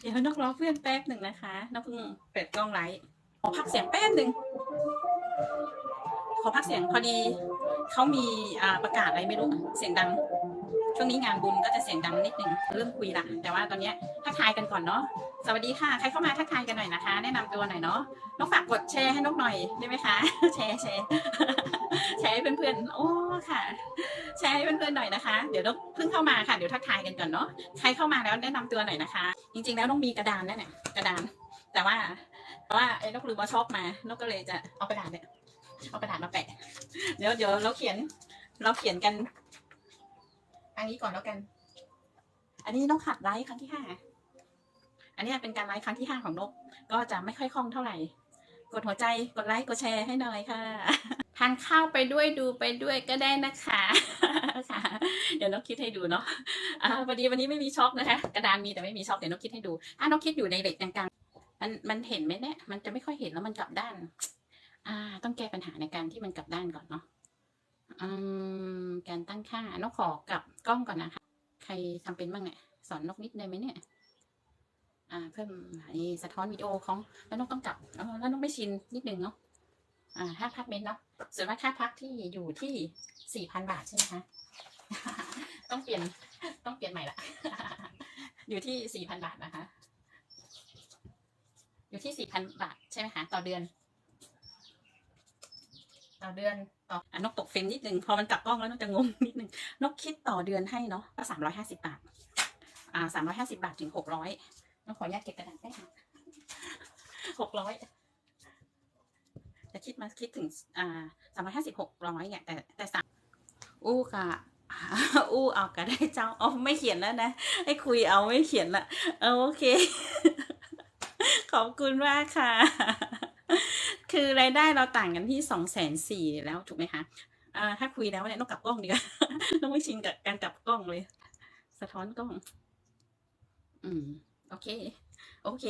เดี๋ยวนกรอเพื่อนแป๊บหนึ่งนะคะนกเพิ่งเปิดกล้องไลท์ขอพักเสียงแป๊บหนึ่งขอพักเสียงพอดีเขามีประกาศอะไรไม่รู้เสียงดัง ช่วงนี้งานบุญก็จะเสียงดังนิดนึงเริ่มคุยละแต่ว่าตอนนี้ทักทายกันก่อนเนาะสวัสดีค่ะใครเข้ามาทักทายกันหน่อยนะคะ แนะนำตัวหน่อยเนาะนกฝากกดแชร์ให้นกหน่อยได้ไหมคะแชร์แชร์แชร์ให้เพื่อนๆโอ้ค่ะ แชร์ให้เพื่อนๆหน่อยนะคะ เดี๋ยวนกเพิ่งเข้ามาค่ะเดี๋ยวทักทายกันก่อนเนาะใครเข้ามาแล้วแนะนำตัวหน่อยนะคะ จริงๆแล้วต้องมีกระดานนั่นแหละกระดาน แต่ว่าแต่ว่าไอ้นกลืมมาชอบมานกก็เลยจะเอากระดาษเนี่ยเอากระดาษมาแปะเดี๋ยวเดี๋ยวเราเขียนเราเขียนกัน อันนี้ก่อนแล้วกัน อันนี้นกขัดไลฟ์ครั้งที่ห้า อันนี้เป็นการไลฟ์ครั้งที่ห้าของนก ก็จะไม่ค่อยคล่องเท่าไหร่ กดหัวใจ กดไลค์ กดแชร์ให้หน่อยค่ะ ทานข้าวไปด้วยดูไปด้วยก็ได้นะคะค่ะ เดี๋ยวนกคิดให้ดูเนาะอ่าพอดีวันนี้ไม่มีช็อคนะคะ กระดานมีแต่ไม่มีช็อคเดี๋ยวนกคิดให้ดูอ่านกคิดอยู่ในเหล็กกลางๆ มันมันเห็นไหมเนี่ย มันจะไม่ค่อยเห็นแล้วมันกลับด้าน อ่า ต้องแก้ปัญหาในการที่มันกลับด้านก่อนเนาะ อืม การตั้งค่านกขอกับกล้องก่อนนะคะ ใครทำเป็นบ้างเนี่ยสอนนกนิดได้ไหมเนี่ย อ่า เพิ่มไอ้สะท้อนวิดีโอของแล้วนกต้องกลับแล้วนกไม่ชินนิดนึงเนาะอ่าค่าพักเมนเนาะส่วนว่าค่าพักที่อยู่ที่สี่พันบาทใช่ไหมคะต้องเปลี่ยนต้องเปลี่ยนใหม่ละอยู่ที่สี่พันบาทนะคะ อยู่ที่สี่พันบาทใช่ไหมคะต่อเดือน ต่อเดือนต่ออะนกตกเฟรมนิดนึงพอมันกลับกล้องแล้วนกจะงงนิดนึงนกคิดต่อเดือนให้เนาะก็สามร้อยห้าสิบาทอ่าสามร้อยห้าสิบาทถึงหกร้อยนกขออนุญาตเก็บกระดาษได้หกร้อยจะคิดมาคิดถึงอ่าสามร้อยห้าสิบหกร้อยเนี่ยแต่แต่สามอู้ค่ะอู้เอาก็ได้เจ้าเอาไม่เขียนแล้วนะ ให้คุยเอาไม่เขียนละเอาโอเค ขอบคุณมากค่ะ คือรายได้เราต่างกันที่สองแสนสี่แล้วถูกไหมคะอ่าถ้าคุยแล้วเนี่ยต้องกลับกล้องดีกว่าต้องไม่ชินกับการกลับกล้องเลย สะท้อนกล้อง อืม โอเค โอเค